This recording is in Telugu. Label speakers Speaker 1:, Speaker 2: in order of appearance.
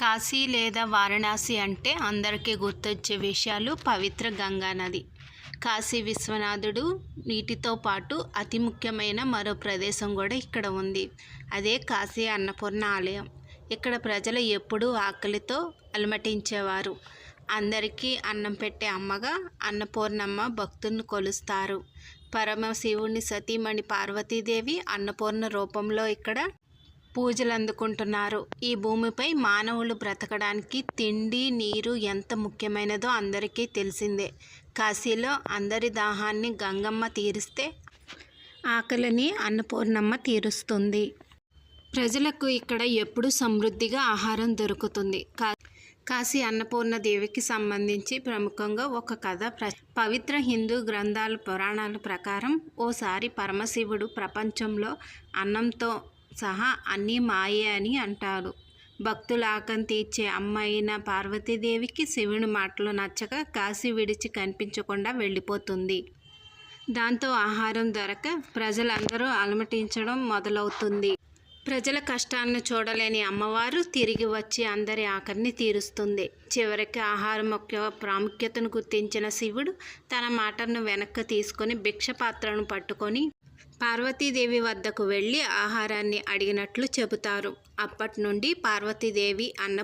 Speaker 1: కాశీ లేదా వారణాసి అంటే అందరికీ గుర్తొచ్చే విషయాలు పవిత్ర గంగా నది. కాశీ విశ్వనాథుడు నీటితో పాటు అతి ముఖ్యమైన మరో ప్రదేశం కూడా ఇక్కడ ఉంది. అదే కాశీ అన్నపూర్ణ ఆలయం. ఇక్కడ ప్రజలు ఎప్పుడూ ఆకలితో అలమటించేవారు. అందరికీ అన్నం పెట్టే అమ్మగా అన్నపూర్ణమ్మ భక్తులను కొలుస్తారు. పరమశివుని సతీమణి పార్వతీదేవి అన్నపూర్ణ రూపంలో ఇక్కడ పూజలు అందుకుంటున్నారు ఈ భూమిపై మానవులు బ్రతకడానికి తిండి నీరు ఎంత ముఖ్యమైనదో అందరికీ తెలిసిందే. కాశీలో అందరి దాహాన్ని గంగమ్మ తీరిస్తే ఆకలిని అన్నపూర్ణమ్మ తీరుస్తుంది. ప్రజలకు ఇక్కడ ఎప్పుడూ సమృద్ధిగా ఆహారం దొరుకుతుంది. కా కాశీ అన్నపూర్ణ దేవికి సంబంధించి ప్రముఖంగా ఒక కథ ప్ర పవిత్ర హిందూ గ్రంథాల పురాణాల ప్రకారం ఓసారి పరమశివుడు ప్రపంచంలో అన్నంతో సహా అన్నీ మాయే అని అంటారు భక్తుల ఆకం తీర్చే అమ్మైన పార్వతీదేవికి శివుని మాటలు నచ్చక కాశీ విడిచి కనిపించకుండా వెళ్ళిపోతుంది. దాంతో ఆహారం దొరక ప్రజలందరూ అలమటించడం మొదలవుతుంది. ప్రజల కష్టాలను చూడలేని అమ్మవారు తిరిగి వచ్చి అందరి ఆకలిని తీరుస్తుంది. చివరికి ఆహారం యొక్క ప్రాముఖ్యతను గుర్తించిన శివుడు తన మాటను వెనక్కి తీసుకొని భిక్ష పాత్రను పట్టుకొని పార్వతీదేవి వద్దకు వెళ్ళి ఆహారాన్ని అడిగినట్లు చెబుతారు. అప్పటి నుండి పార్వతీదేవి అన్న